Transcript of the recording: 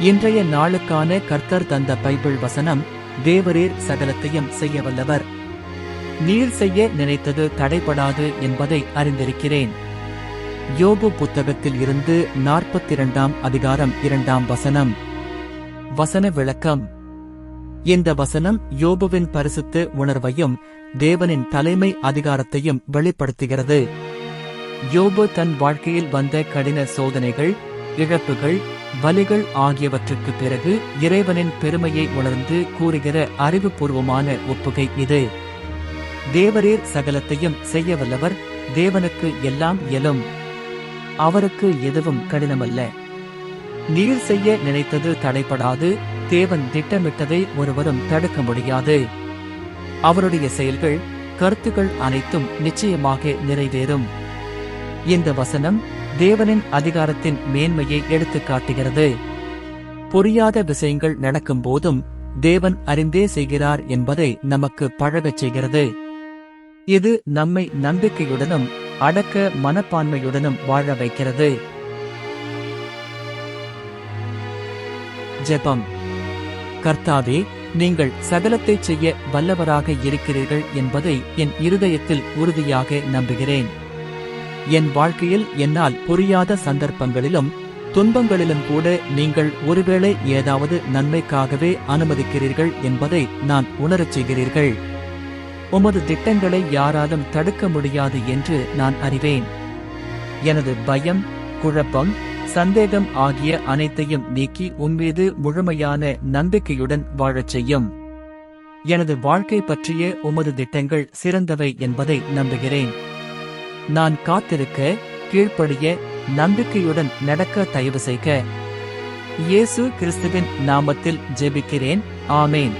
இன்றைய நாளுக்கான கர்த்தர் தந்த பைபிள் வசனம் தேவரீர் சகலத்தையும் செய்ய வல்லவர். நீர் செய்ய நினைத்தது தடைபடாது என்பதை அறிந்திருக்கிறேன். யோபு புத்தகத்தில் இருந்து நாற்பத்தி இரண்டாம் அதிகாரம் இரண்டாம் வசனம். வசன விளக்கம். இந்த வசனம் யோபுவின் பரிசுத்து உணர்வையும் தேவனின் தலைமை அதிகாரத்தையும் வெளிப்படுத்துகிறது. யோபு தன் வாழ்க்கையில் வந்த கடின சோதனைகள் இழப்புகள் வலிகள் ஆகியவற்றுக்கு பிறகு இறைவனின் பெருமையை உணர்ந்து கூறுகிற அறிவுபூர்வமான ஒப்புகை இது. தேவரீர் சகலத்தையும் செய்ய வல்லவர் தேவனுக்கு எல்லாம் இயலும். அவருக்கு எதுவும் கடினமல்ல. நீர் செய்ய நினைத்தது தடைபடாது தேவன் திட்டமிட்டதை ஒருவரும் தடுக்க முடியாது. அவருடைய செயல்கள் கருத்துக்கள் அனைத்தும் நிச்சயமாக நிறைவேறும். இந்த வசனம் தேவனின் அதிகாரத்தின் மேன்மையை எடுத்துக் காட்டுகிறது. புரியாத விஷயங்கள் நடக்கும் போதும் தேவன் அறிந்தே செய்கிறார் என்பதை நமக்கு பழகச் செய்கிறது. இது நம்மை நம்பிக்கையுடனும் அடக்க மனப்பான்மையுடனும் வாழ வைக்கிறது. ஜெபம். கர்த்தாவே நீங்கள் சகலத்தைச் செய்ய வல்லவராக இருக்கிறீர்கள் என்பதை என் இருதயத்தில் உறுதியாக நம்புகிறேன். என் வாழ்க்கையில் என்னால் புரியாத சந்தர்ப்பங்களிலும் துன்பங்களிலும் கூட நீங்கள் ஒருவேளை ஏதாவது நன்மைக்காகவே அனுமதிக்கிறீர்கள் என்பதை நான் உணரச் செய்கிறீர்கள். உமது திட்டங்களை யாராலும் தடுக்க முடியாது என்று நான் அறிவேன். எனது பயம் குழப்பம் சந்தேகம் ஆகிய அனைத்தையும் நீக்கி உன்மீது முழுமையான நம்பிக்கையுடன் வாழச் செய்யும். எனது வாழ்க்கை பற்றிய உமது திட்டங்கள் சிறந்தவை என்பதை நம்புகிறேன். நான் காத்திருக்க கீழ்ப்படிய நம்பிக்கையுடன் நடக்க தயவு செய்க. இயேசு கிறிஸ்துவின் நாமத்தில் ஜெபிக்கிறேன். ஆமேன்.